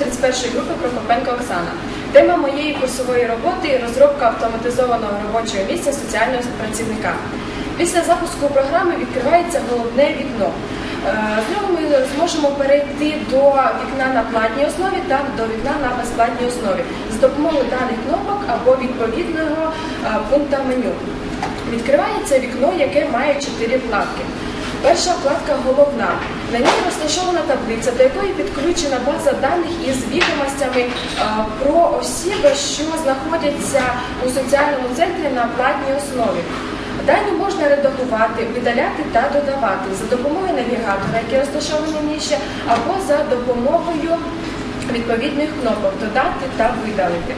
31 групи Прокопенко Оксана. Тема моєї курсової роботи розробка автоматизованого робочого місця соціального працівника. Після запуску програми відкривається головне вікно. Е, З нього ми зможемо перейти до вікна на платній основі та до вікна на безплатній основі з допомогою даних кнопок або відповідного е, пункту меню. Відкривається вікно, яке має чотири вкладки. Перша вкладка головна. На ній розташована таблиця, до якої підключена база даних із відомостями е, про осіб, що знаходяться у соціальному центрі на платній основі. Дані можна редагувати, видаляти та додавати за допомогою навігатора, який розташований нижче, або за допомогою відповідних кнопок додати та видалити.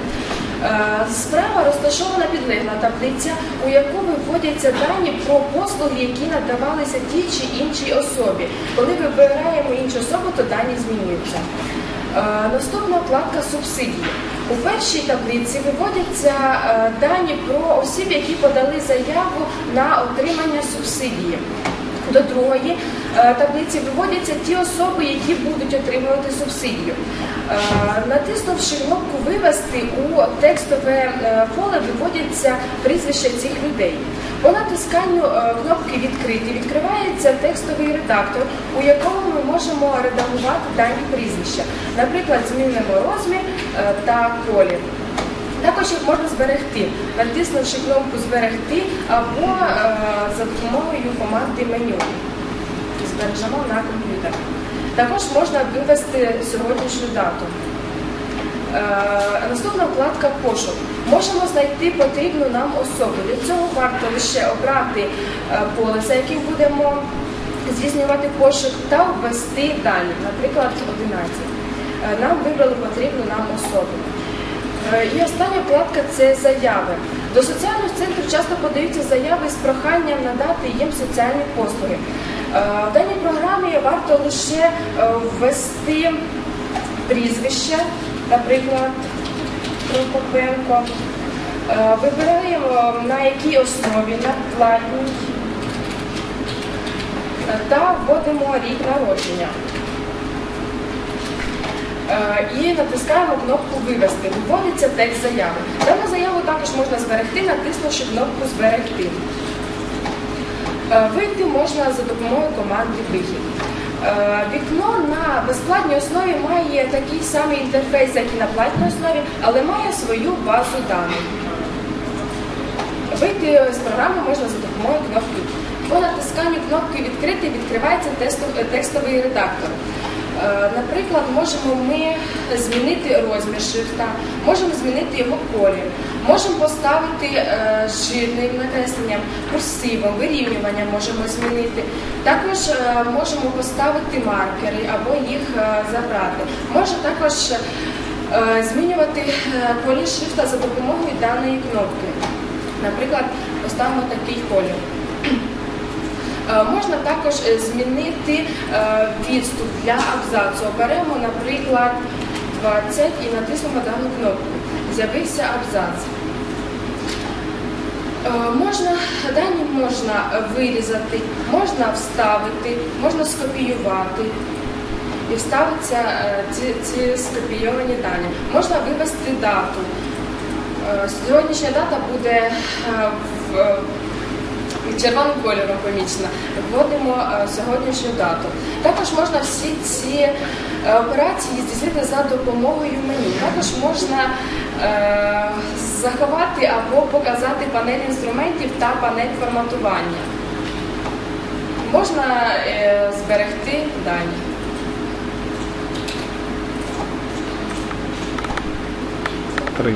Е, Справа розташована підлегла таблиця, у яку виводяться дані про послуги, які надавалися тій чи іншій особі. Коли вибираємо іншу особу, то дані змінюються. Е, Наступна вкладка субсидії. У першій таблиці виводяться е, дані про осіб, які подали заяву на отримання субсидії. До другої е, таблиці виводяться ті особи, які будуть отримувати субсидію. Е, Натиснувши кнопку Вивести у текстове е, поле виводяться прізвища цих людей. По натисканню кнопки Відкрити відкривається текстовий редактор, у якому ми можемо редагувати дані прізвища. Наприклад, змінимо розмір та колір. Також їх можна зберегти, натиснувши кнопку Зберегти або е, за допомогою команди меню. Збережемо на комп'ютер. Також можна вивести сьогоднішню дату. Е, наступна вкладка пошук. Можемо знайти потрібну нам особу. Для цього варто лише обрати е, поле, за яким будемо здійснювати пошук, та ввести дані, наприклад, 11. Е, Нам вибрали потрібну І остання вкладка це заяви. До соціального центру часто подаються заяви з проханням надати їм соціальні послуги. Е, В даній програмі варто лише е, ввести прізвище, наприклад, Прокопенко. Е, Вибираємо на якій основі, на платній Е, та вводимо рік народження. Е, І натискаємо кнопку Вивести. Виводиться текст заяви. Дану заяву також можна зберегти, натиснувши кнопку Зберегти. Е, Вийти можна за допомогою команди Вихід. Е, Вікно на безплатній основі має такий самий інтерфейс, як і на платній основі, але має свою базу даних. Вийти з програми можна за допомогою кнопки. По натисканню кнопки Відкрити відкривається текстовий редактор. Е, Наприклад, можемо ми змінити розмір шрифта, можемо змінити його колір, можемо поставити е, жирним накресленням, курсивом, вирівнювання можемо змінити. Також е, можемо поставити маркери або їх забрати. Можна також змінювати колір шрифта за допомогою даної кнопки. Наприклад, поставимо такий колір. Е, Можна також е, змінити е, відступ для абзацу. Оберемо, наприклад, 20 і натиснемо дану кнопку. З'явився абзац. Можна, дані можна вирізати, можна вставити, можна скопіювати і вставиться ці, ці скопійовані дані. Можна вивести дату. Сьогоднішня дата буде в червоним кольором помічена. Вводимо е, сьогоднішню дату. Також можна всі ці е, операції здійснити за допомогою меню. Також можна е, заховати або показати панель інструментів та панель форматування. Можна зберегти дані. Три.